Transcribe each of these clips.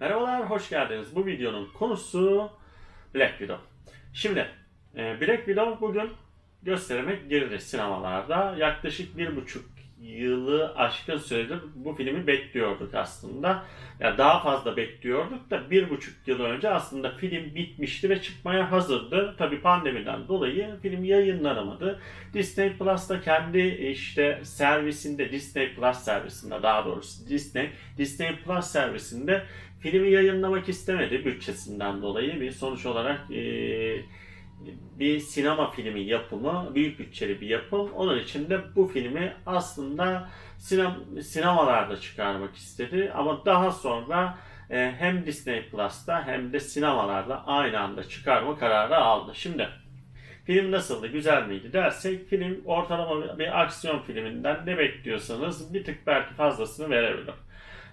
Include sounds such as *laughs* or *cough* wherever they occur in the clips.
Merhabalar, hoş geldiniz. Bu videonun konusu Black Widow. Şimdi e, Black Widow bugün gösterime girdi sinemalarda. Yaklaşık bir buçuk yılı aşkın süredir bu filmi bekliyorduk aslında. Ya daha fazla bekliyorduk da bir buçuk yıl önce aslında film bitmişti ve çıkmaya hazırdı. Tabi pandemiden dolayı film yayınlanamadı. Disney Plus da kendi işte servisinde, Disney Plus servisinde daha doğrusu Disney, Disney Plus servisinde filmi yayınlamak istemedi bütçesinden dolayı bir sonuç olarak e, bir sinema filmi yapımı, büyük bütçeli bir yapım. Onun için de bu filmi aslında sinem, sinemalarda çıkarmak istedi. Ama daha sonra e, hem Disney Plus'ta hem de sinemalarda aynı anda çıkarma kararı aldı. Şimdi film nasıldı, güzel miydi dersek film ortalama bir aksiyon filminden ne bekliyorsanız bir tık belki fazlasını verebilir.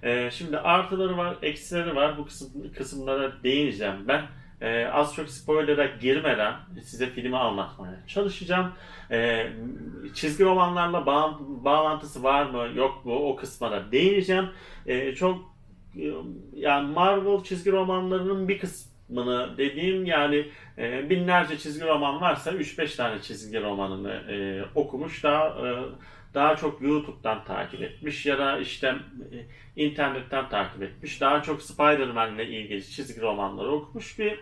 E, şimdi artıları var, eksileri var. Bu kısım, kısımlara değineceğim ben. Ee, az çok spoiler'a girmeden size filmi anlatmaya çalışacağım. Ee, çizgi romanlarla bağ- bağlantısı var mı yok mu o kısma da değineceğim. Ee, çok e, yani Marvel çizgi romanlarının bir kısmını dediğim yani e, binlerce çizgi roman varsa 3-5 tane çizgi romanını e, okumuş daha e, daha çok YouTube'dan takip etmiş ya da işte e, internetten takip etmiş. Daha çok Spider-Man ile ilgili çizgi romanları okumuş bir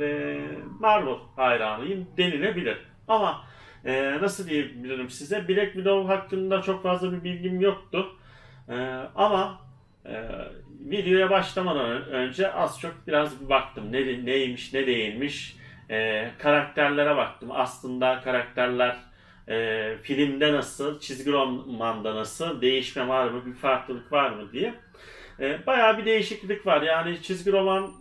e, Marvel hayranıyım denilebilir. Ama e, nasıl diyebilirim size? Black Widow hakkında çok fazla bir bilgim yoktu. E, ama e, videoya başlamadan ön- önce az çok biraz bir baktım. Ne, neymiş, ne değilmiş. E, karakterlere baktım. Aslında karakterler e, filmde nasıl, çizgi romanda nasıl, değişme var mı, bir farklılık var mı diye. E, bayağı bir değişiklik var. Yani çizgi roman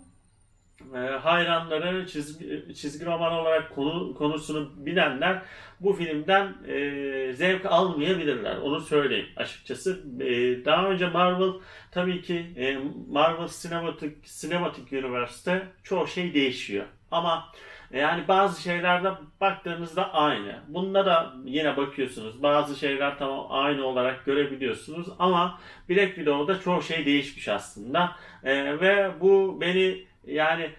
e, hayranları, çizgi, çizgi roman olarak konu, konusunu bilenler bu filmden e, zevk almayabilirler. Onu söyleyeyim açıkçası. E, daha önce Marvel tabii ki e, Marvel Cinematic, Cinematic Universe'te çoğu şey değişiyor. Ama yani bazı şeylerde baktığınızda aynı. Bunda da yine bakıyorsunuz. Bazı şeyler tamam aynı olarak görebiliyorsunuz ama Black Widow'da çoğu şey değişmiş aslında. Ee, ve bu beni yani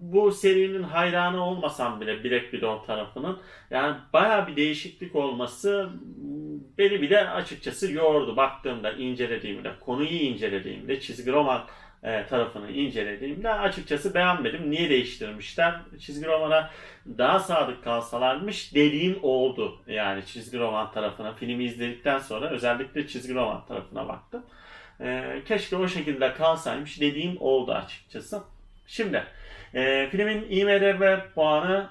bu serinin hayranı olmasam bile Black Widow tarafının yani baya bir değişiklik olması beni bile açıkçası yordu baktığımda incelediğimde konuyu incelediğimde çizgi roman e, tarafını incelediğimde açıkçası beğenmedim. Niye değiştirmişler? Çizgi romana daha sadık kalsalarmış dediğim oldu. Yani çizgi roman tarafına filmi izledikten sonra özellikle çizgi roman tarafına baktım. E, keşke o şekilde kalsaymış dediğim oldu açıkçası. Şimdi e, filmin IMDb puanı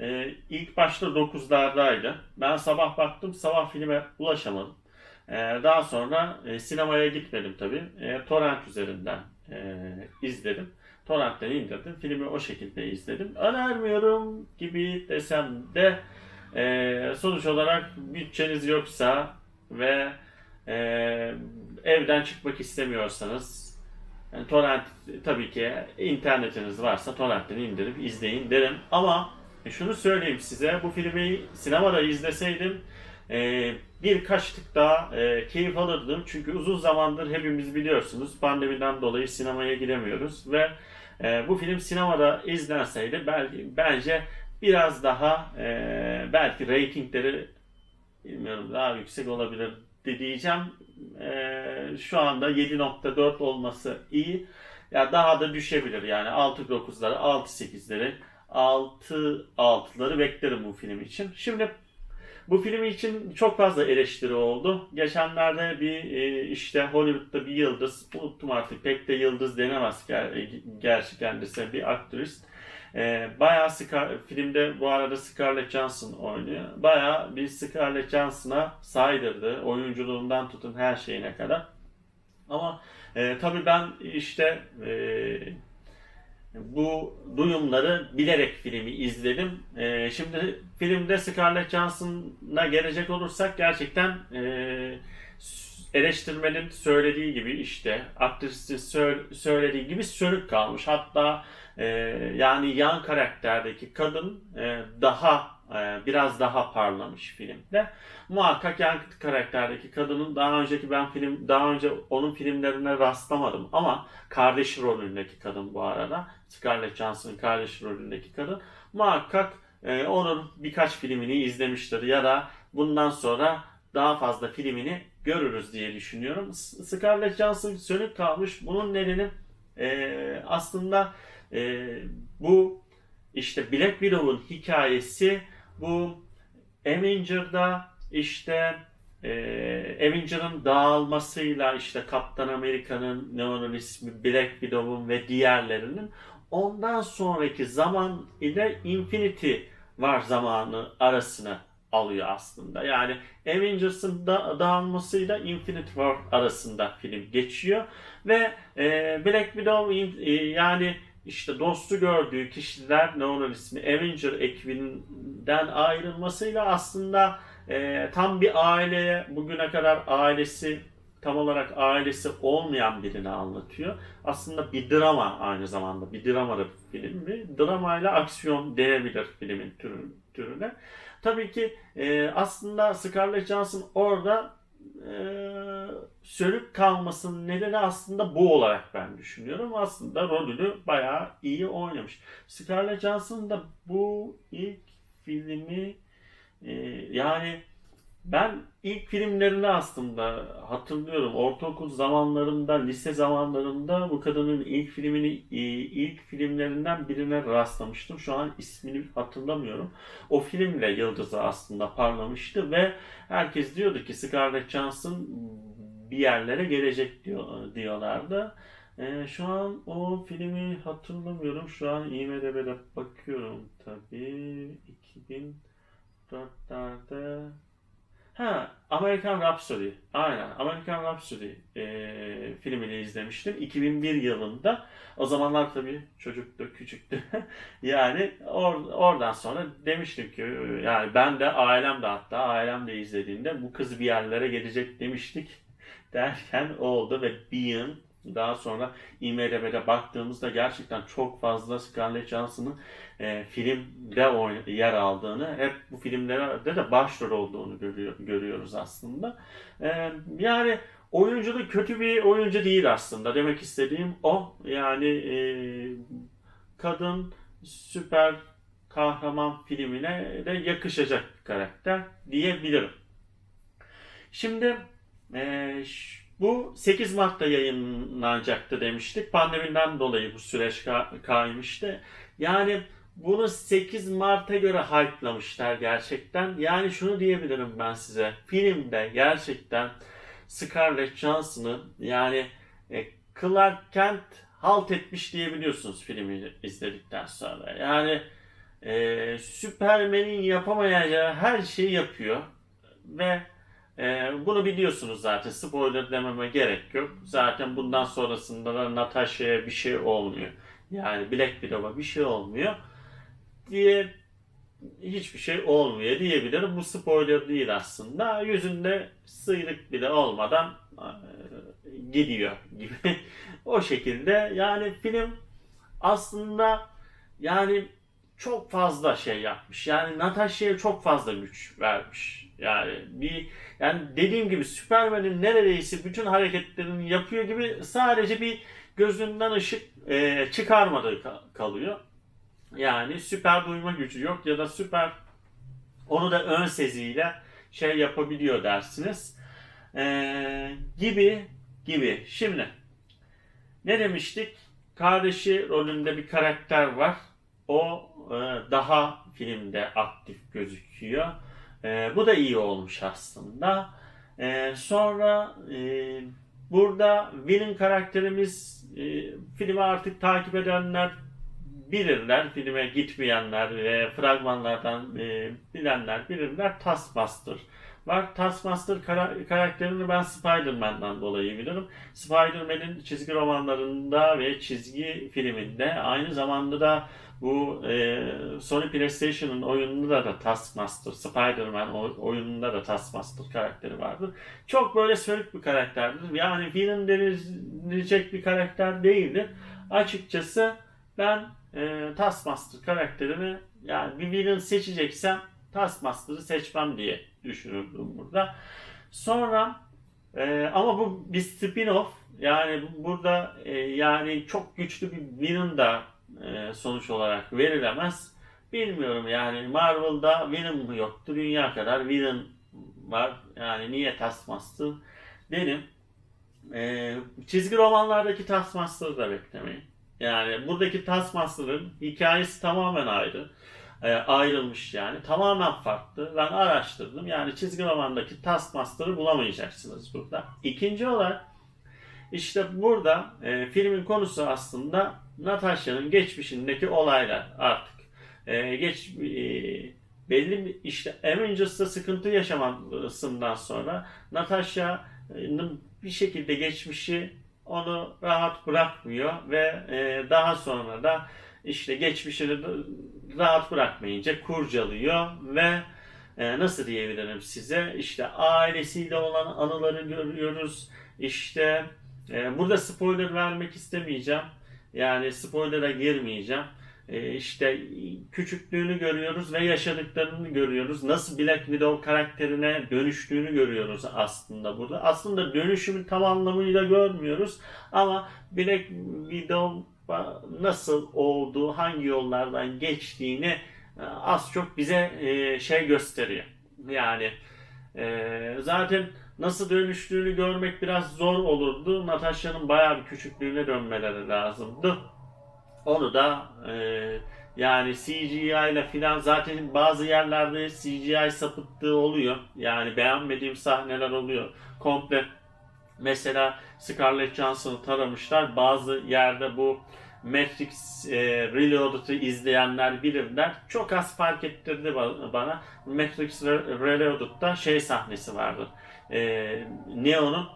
e, ilk başta 9'lardaydı. Ben sabah baktım sabah filme ulaşamadım. Ee, daha sonra e, sinemaya gitmedim tabii. E, torrent üzerinden e, izledim. Torrent'ten indirdim. Filmi o şekilde izledim. Önermiyorum gibi desem de e, sonuç olarak bütçeniz yoksa ve e, evden çıkmak istemiyorsanız yani torrent tabii ki internetiniz varsa torrentten indirip izleyin derim. Ama şunu söyleyeyim size bu filmi sinemada izleseydim e, birkaç tık daha e, keyif alırdım. Çünkü uzun zamandır hepimiz biliyorsunuz pandemiden dolayı sinemaya giremiyoruz ve e, bu film sinemada izlenseydi belki bence biraz daha e, belki reytingleri bilmiyorum daha yüksek olabilir diyeceğim. E, şu anda 7.4 olması iyi. Ya daha da düşebilir yani 6.9'ları, 6.8'leri, 6.6'ları beklerim bu film için. Şimdi bu film için çok fazla eleştiri oldu. Geçenlerde bir e, işte Hollywood'da bir yıldız, unuttum artık pek de yıldız denemez ger- gerçi kendisi bir aktris. E, bayağı Scar- filmde bu arada Scarlett Johansson oynuyor. Bayağı bir Scarlett Johansson'a saydırdı. Oyunculuğundan tutun her şeyine kadar. Ama e, tabii ben işte e, bu duyumları bilerek filmi izledim. Ee, şimdi filmde Scarlett Johansson'a gelecek olursak gerçekten e, eleştirmenin söylediği gibi işte aktrisin sö- söylediği gibi sönük kalmış. Hatta e, yani yan karakterdeki kadın e, daha e, biraz daha parlamış filmde. Muhakkak yan karakterdeki kadının daha önceki ben film daha önce onun filmlerine rastlamadım ama kardeş rolündeki kadın bu arada Scarlett Johansson'ın kardeş rolündeki kadın muhakkak e, onun birkaç filmini izlemiştir ya da bundan sonra daha fazla filmini görürüz diye düşünüyorum. Scarlett Johansson sönük kalmış. Bunun nedeni e, aslında e, bu işte Black Widow'un hikayesi bu Avenger'da işte e, Avenger'ın dağılmasıyla işte Kaptan Amerika'nın ne onun ismi Black Widow'un ve diğerlerinin ondan sonraki zaman ile Infinity var zamanı arasını alıyor aslında. Yani Avengers'ın da dağılmasıyla Infinity War arasında film geçiyor ve e, Black Widow e, yani işte dostu gördüğü kişiler ne onun ismi Avenger ekibinden ayrılmasıyla aslında e, tam bir aileye bugüne kadar ailesi tam olarak ailesi olmayan birini anlatıyor. Aslında bir drama aynı zamanda bir drama da film mi? Dramayla aksiyon denebilir filmin türü, türüne. Tabii ki e, aslında Scarlett Johansson orada e, sönük kalmasının nedeni aslında bu olarak ben düşünüyorum. Aslında rolünü bayağı iyi oynamış. Scarlett Johansson da bu ilk filmi e, yani ben ilk filmlerini aslında hatırlıyorum. Ortaokul zamanlarında, lise zamanlarında bu kadının ilk filmini, e, ilk filmlerinden birine rastlamıştım. Şu an ismini hatırlamıyorum. O filmle yıldızı aslında parlamıştı ve herkes diyordu ki Scarlett Johansson bir yerlere gelecek diyor, diyorlardı. E, şu an o filmi hatırlamıyorum. Şu an IMDb'de bakıyorum tabii. 2004'lerde Ha, American Rhapsody. Aynen, American Rhapsody e, filmini izlemiştim. 2001 yılında. O zamanlar tabii çocuktu, küçüktü. *laughs* yani or- oradan sonra demiştim ki yani ben de ailem de hatta ailem de izlediğinde bu kız bir yerlere gelecek demiştik. *laughs* Derken oldu ve Bean daha sonra IMDb'de baktığımızda gerçekten çok fazla Scarlett Johansson'ın e, filmde oyn- yer aldığını, hep bu filmlerde de başrol olduğunu görüyor, görüyoruz aslında. E, yani oyunculuk kötü bir oyuncu değil aslında. Demek istediğim o. Yani e, kadın süper kahraman filmine de yakışacak bir karakter diyebilirim. Şimdi e, bu 8 Mart'ta yayınlanacaktı demiştik. Pandemiden dolayı bu süreç ka- kaymıştı. Yani bunu 8 Mart'a göre hype'lamışlar gerçekten. Yani şunu diyebilirim ben size. Filmde gerçekten Scarlett Johansson'ı yani e, Clark Kent halt etmiş diyebiliyorsunuz filmi izledikten sonra. Yani e, Superman'in yapamayacağı her şeyi yapıyor ve e, bunu biliyorsunuz zaten. Spoiler dememe gerek yok. Zaten bundan sonrasında da Natasha'ya bir şey olmuyor. Yani Black Widow'a bir şey olmuyor diye hiçbir şey olmuyor diyebilirim. Bu spoiler değil aslında. Yüzünde sıyrık bile olmadan e, gidiyor gibi. *laughs* o şekilde yani film aslında yani çok fazla şey yapmış. Yani Natasha'ya çok fazla güç vermiş. Yani bir yani dediğim gibi Superman'in neredeyse bütün hareketlerini yapıyor gibi sadece bir gözünden ışık e, çıkarmadığı ka- kalıyor. Yani süper duyma gücü yok ya da süper onu da ön seziyle şey yapabiliyor dersiniz. Ee, gibi gibi. Şimdi ne demiştik? Kardeşi rolünde bir karakter var. O e, daha filmde aktif gözüküyor. E, bu da iyi olmuş aslında. E, sonra e, burada Will'in karakterimiz e, filmi artık takip edenler bilirler. Filme gitmeyenler ve fragmanlardan e, bilenler bilirler. Taskmaster var. Taskmaster kara- karakterini ben Spider-Man'dan dolayı bilirim. Spider-Man'in çizgi romanlarında ve çizgi filminde aynı zamanda da bu e, Sony PlayStation'ın oyununda da Taskmaster, Spider-Man oy- oyununda da Taskmaster karakteri vardır. Çok böyle sönük bir karakterdir. Yani villain denilecek bir karakter değildir. Açıkçası ben e, Taskmaster karakterini yani bir villain seçeceksem Taskmaster'ı seçmem diye düşünürdüm burada. Sonra e, ama bu bir spin-off. Yani burada e, yani çok güçlü bir villain da e, sonuç olarak verilemez. Bilmiyorum yani Marvel'da mı yoktu? Dünya kadar villain var. Yani niye Taskmaster derim. E, çizgi romanlardaki Taskmaster'ı da beklemeyin. Yani buradaki Taskmaster'ın hikayesi tamamen ayrı. E, ayrılmış yani. Tamamen farklı. Ben araştırdım. Yani çizgi romandaki Taskmaster'ı bulamayacaksınız burada. İkinci olarak işte burada e, filmin konusu aslında Natasha'nın geçmişindeki olaylar artık. E, geç e, belli işte Avengers'ta sıkıntı yaşamasından sonra Natasha'nın bir şekilde geçmişi onu rahat bırakmıyor ve e, daha sonra da işte geçmişini rahat bırakmayınca kurcalıyor ve e, nasıl diyebilirim size? İşte ailesiyle olan anıları görüyoruz. İşte e, burada spoiler vermek istemeyeceğim yani spoiler'a girmeyeceğim. E, işte küçüklüğünü görüyoruz ve yaşadıklarını görüyoruz. Nasıl Black Widow karakterine dönüştüğünü görüyoruz aslında burada. Aslında dönüşümü tam anlamıyla görmüyoruz ama Black Widow nasıl olduğu, hangi yollardan geçtiğini e, az çok bize e, şey gösteriyor. Yani e, zaten nasıl dönüştüğünü görmek biraz zor olurdu. Natasha'nın bayağı bir küçüklüğüne dönmeleri lazımdı. Onu da e, yani CGI ile filan zaten bazı yerlerde CGI sapıttığı oluyor. Yani beğenmediğim sahneler oluyor. Komple mesela Scarlett Johansson'ı taramışlar. Bazı yerde bu Matrix e, Reloaded'ı izleyenler bilirler. Çok az fark ettirdi ba- bana. Matrix Re- Reloaded'da şey sahnesi vardı. E, Neo'nun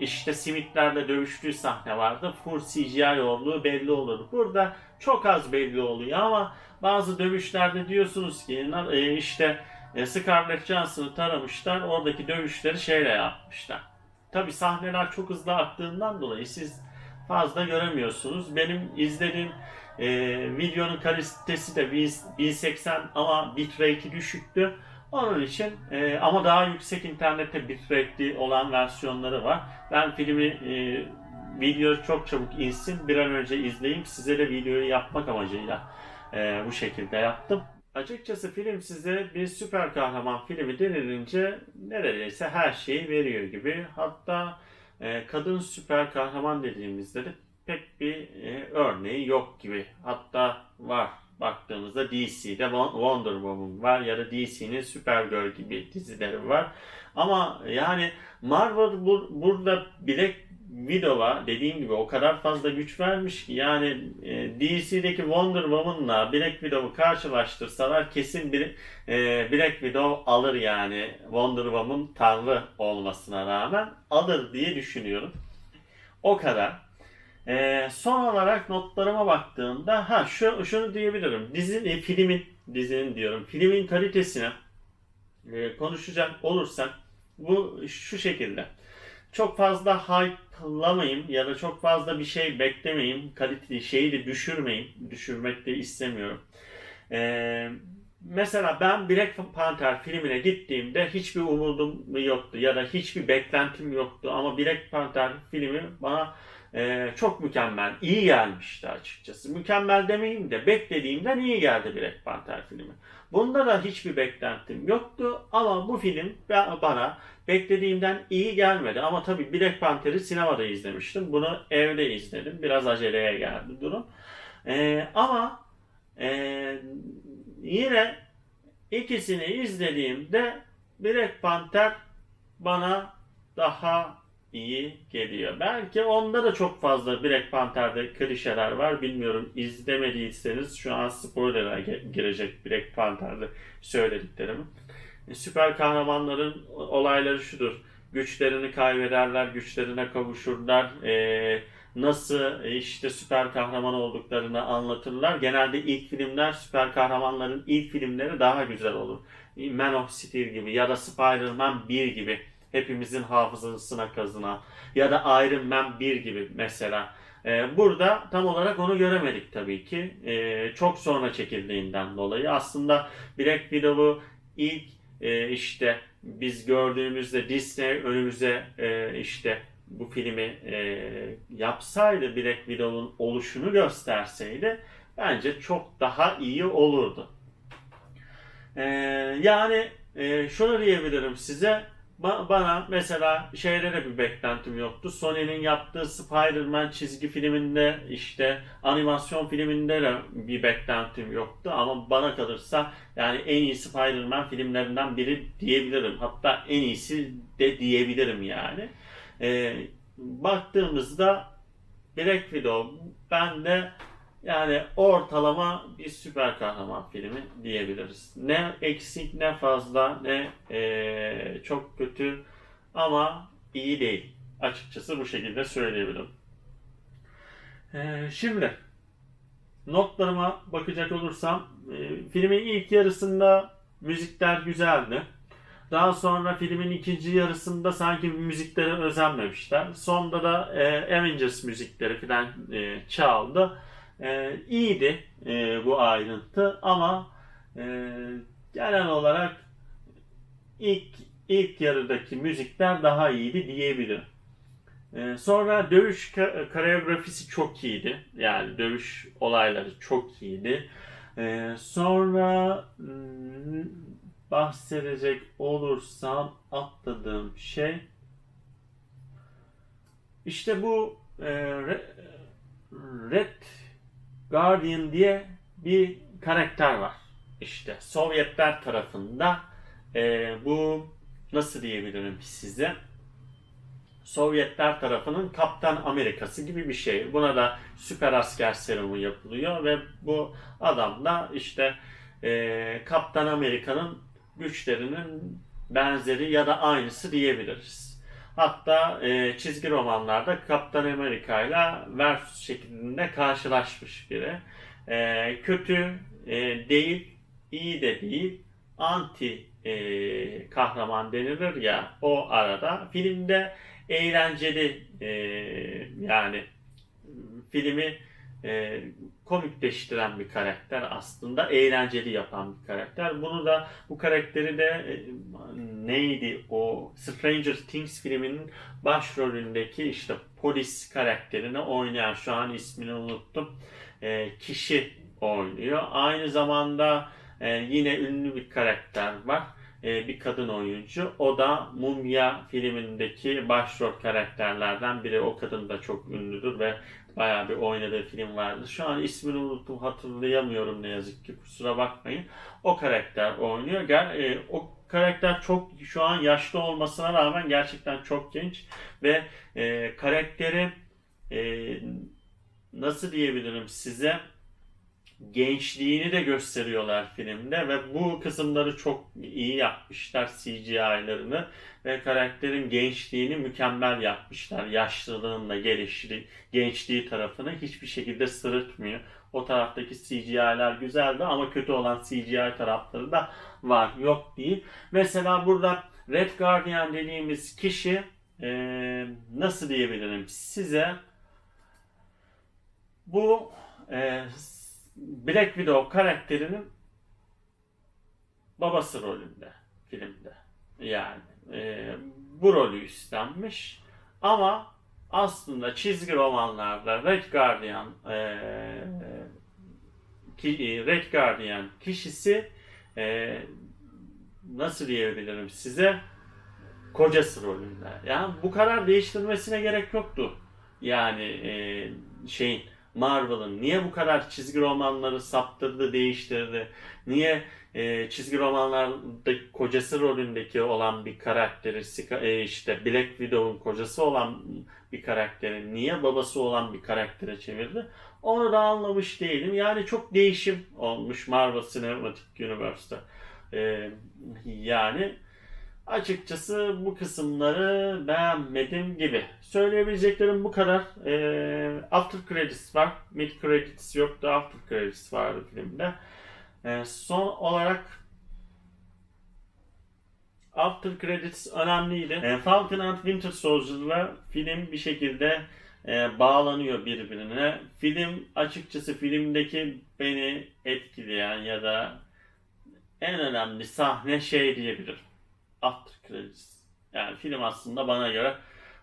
işte simitlerle dövüştüğü sahne vardı. Full CGI olduğu belli olur. Burada çok az belli oluyor ama bazı dövüşlerde diyorsunuz ki e, işte e, Scarlett Johansson'ı taramışlar. Oradaki dövüşleri şeyle yapmışlar. Tabi sahneler çok hızlı aktığından dolayı siz fazla göremiyorsunuz. Benim izlediğim e, videonun kalitesi de 1080 ama bitrate'i düşüktü. Onun için e, ama daha yüksek internette bitrate'li olan versiyonları var. Ben filmi e, video çok çabuk insin bir an önce izleyeyim. Size de videoyu yapmak amacıyla e, bu şekilde yaptım. Açıkçası film size bir süper kahraman filmi denilince neredeyse her şeyi veriyor gibi. Hatta e, kadın süper kahraman dediğimizde de pek bir e, örneği yok gibi. Hatta var baktığımızda DC'de Won- Wonder Woman var ya da DC'nin Supergirl gibi dizileri var. Ama yani Marvel bu, burada Black Widow'a dediğim gibi o kadar fazla güç vermiş ki yani e, DC'deki Wonder Woman'la Black Widow'u karşılaştırsalar kesin bir e, Black Widow alır yani Wonder Woman tanrı olmasına rağmen alır diye düşünüyorum. O kadar. E, son olarak notlarıma baktığımda ha şu şunu diyebilirim. Dizi e, filmin dizinin diyorum. Filmin kalitesine e, konuşacak olursak bu şu şekilde. Çok fazla hype'lamayın ya da çok fazla bir şey beklemeyin. Kalite şeyi de düşürmeyin. Düşürmek de istemiyorum. Ee, mesela ben Black Panther filmine gittiğimde hiçbir umudum yoktu ya da hiçbir beklentim yoktu ama Black Panther filmi bana e, çok mükemmel, iyi gelmişti açıkçası. Mükemmel demeyeyim de beklediğimden iyi geldi Black Panther filmi. Bunda da hiçbir beklentim yoktu ama bu film ba- bana beklediğimden iyi gelmedi. Ama tabii Black Panther'i sinemada izlemiştim. Bunu evde izledim. Biraz aceleye geldi durum. Ee, ama ee, yine ikisini izlediğimde Black Panther bana daha iyi geliyor. Belki onda da çok fazla Black Panther'de klişeler var. Bilmiyorum izlemediyseniz şu an spoiler'a girecek Black Panther'de söylediklerimi. E, Süper kahramanların olayları şudur. Güçlerini kaybederler, güçlerine kavuşurlar. E, nasıl e, işte süper kahraman olduklarını anlatırlar. Genelde ilk filmler süper kahramanların ilk filmleri daha güzel olur. Man of Steel gibi ya da Spider-Man 1 gibi hepimizin hafızasına kazınan ya da Iron Man 1 gibi mesela. Ee, burada tam olarak onu göremedik tabii ki. Ee, çok sonra çekildiğinden dolayı. Aslında Black Widow'u ilk e, işte biz gördüğümüzde Disney önümüze e, işte bu filmi e, yapsaydı Black Widow'un oluşunu gösterseydi bence çok daha iyi olurdu. E, yani şunu diyebilirim size Ba- bana mesela şeyde de bir beklentim yoktu. Sony'nin yaptığı Spider-Man çizgi filminde işte animasyon filminde de bir beklentim yoktu. Ama bana kalırsa yani en iyi Spider-Man filmlerinden biri diyebilirim. Hatta en iyisi de diyebilirim yani. Ee, baktığımızda Black Widow ben de yani ortalama bir süper kahraman filmi diyebiliriz. Ne eksik ne fazla ne eee, çok kötü ama iyi değil. Açıkçası bu şekilde söyleyebilirim. Eee, şimdi notlarıma bakacak olursam e, filmin ilk yarısında müzikler güzeldi. Daha sonra filmin ikinci yarısında sanki müziklere özenmemişler. Sonda da e, Avengers müzikleri falan e, çaldı. E, iyiydi e, bu ayrıntı ama e, genel olarak ilk ilk yarıdaki müzikler daha iyiydi diyebilirim. E, sonra dövüş koreografisi çok iyiydi. Yani dövüş olayları çok iyiydi. E, sonra hmm, bahsedecek olursam atladığım şey işte bu e, Re- Red Guardian diye bir karakter var. İşte Sovyetler tarafında e, bu nasıl diyebilirim size? Sovyetler tarafının Kaptan Amerikası gibi bir şey. Buna da süper asker serumu yapılıyor ve bu adam da işte e, Kaptan Amerika'nın güçlerinin benzeri ya da aynısı diyebiliriz. Hatta e, çizgi romanlarda Kaptan Amerika ile versus şeklinde karşılaşmış biri. E, kötü e, değil, iyi de değil, anti e, kahraman denilir ya o arada. Filmde eğlenceli e, yani filmi e, komikleştiren bir karakter aslında eğlenceli yapan bir karakter. Bunu da bu karakteri de e, neydi o Stranger Things filminin başrolündeki işte polis karakterini oynayan şu an ismini unuttum e, kişi oynuyor. Aynı zamanda e, yine ünlü bir karakter var. E, bir kadın oyuncu. O da Mumya filmindeki başrol karakterlerden biri. O kadın da çok ünlüdür ve bayağı bir oynadığı film vardı. Şu an ismini unuttum hatırlayamıyorum ne yazık ki kusura bakmayın. O karakter oynuyor. Gel, e, o karakter çok şu an yaşlı olmasına rağmen gerçekten çok genç ve e, karakteri e, nasıl diyebilirim size gençliğini de gösteriyorlar filmde ve bu kısımları çok iyi yapmışlar CGI'larını ve karakterin gençliğini mükemmel yapmışlar. Yaşlılığında gelişli, gençliği tarafını hiçbir şekilde sırıtmıyor. O taraftaki CGI'ler güzeldi ama kötü olan CGI tarafları da var. Yok değil. Mesela burada Red Guardian dediğimiz kişi eee, nasıl diyebilirim size bu eee Black Widow karakterinin babası rolünde filmde. Yani e, bu rolü üstlenmiş. Ama aslında çizgi romanlarda Red Guardian e, Red Guardian kişisi e, nasıl diyebilirim size kocası rolünde. Yani bu kadar değiştirmesine gerek yoktu. Yani e, şeyin Marvel'ın niye bu kadar çizgi romanları saptırdı, değiştirdi? Niye e, çizgi romanlarda kocası rolündeki olan bir karakteri, e, işte Black Widow'un kocası olan bir karakteri niye babası olan bir karaktere çevirdi? Onu da anlamış değilim. Yani çok değişim olmuş Marvel Cinematic Universe'da. E, yani Açıkçası bu kısımları beğenmedim gibi. Söyleyebileceklerim bu kadar. Ee, after credits var. Mid credits yoktu. After credits vardı filmde. Ee, son olarak After credits önemliydi. Ee, Falcon and Winter Soldier'la film bir şekilde e, bağlanıyor birbirine. Film açıkçası filmdeki beni etkileyen ya da en önemli sahne şey diyebilirim. After credits. Yani film aslında bana göre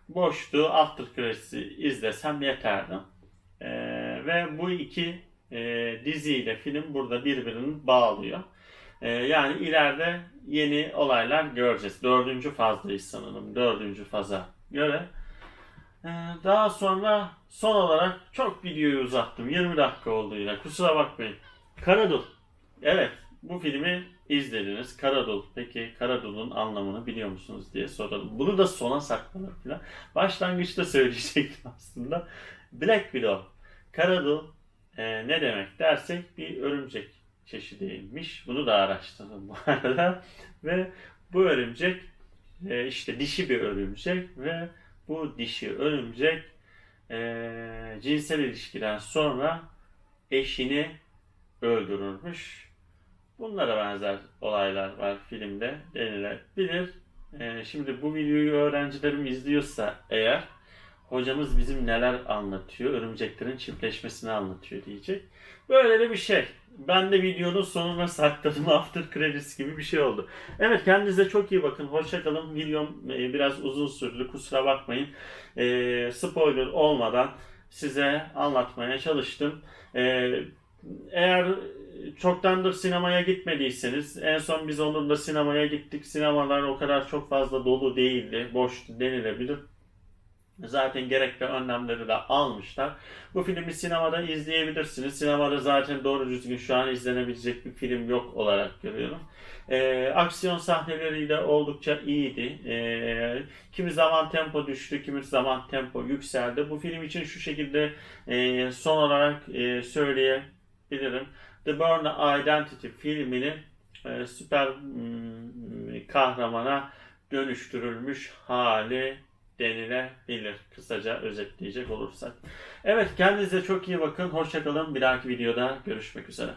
boştu. After credits'i izlesem yeterdi. Ee, ve bu iki e, diziyle film burada birbirini bağlıyor. Ee, yani ileride yeni olaylar göreceğiz. Dördüncü fazdayız sanırım. Dördüncü faza göre. Ee, daha sonra son olarak çok videoyu uzattım. 20 dakika oldu yine. Kusura bakmayın. Karadul. Evet bu filmi izlediniz. Karadul. Peki Karadul'un anlamını biliyor musunuz diye soralım. Bunu da sona saklanır falan. Başlangıçta söyleyecektim aslında. Black Widow. Karadul e, ne demek dersek bir örümcek çeşidiymiş. Bunu da araştırdım bu *laughs* arada. Ve bu örümcek e, işte dişi bir örümcek ve bu dişi örümcek e, cinsel ilişkiden sonra eşini öldürürmüş. Bunlara benzer olaylar var filmde denilebilir. E, şimdi bu videoyu öğrencilerim izliyorsa eğer hocamız bizim neler anlatıyor, örümceklerin çiftleşmesini anlatıyor diyecek. Böyle de bir şey. Ben de videonun sonuna sakladım *laughs* after credits gibi bir şey oldu. Evet kendinize çok iyi bakın. Hoşçakalın. Videom e, biraz uzun sürdü. Kusura bakmayın. E, spoiler olmadan size anlatmaya çalıştım. E, eğer çoktandır sinemaya gitmediyseniz en son biz Onur'la sinemaya gittik. Sinemalar o kadar çok fazla dolu değildi. Boş denilebilir. Zaten gerekli önlemleri de almışlar. Bu filmi sinemada izleyebilirsiniz. Sinemada zaten doğru düzgün şu an izlenebilecek bir film yok olarak görüyorum. Ee, aksiyon sahneleriyle oldukça iyiydi. Ee, kimi zaman tempo düştü, kimi zaman tempo yükseldi. Bu film için şu şekilde e, son olarak e, söyleyebilirim. The Bourne Identity filminin e, süper mm, kahramana dönüştürülmüş hali denilebilir. Kısaca özetleyecek olursak. Evet kendinize çok iyi bakın. Hoşçakalın. Bir dahaki videoda görüşmek üzere.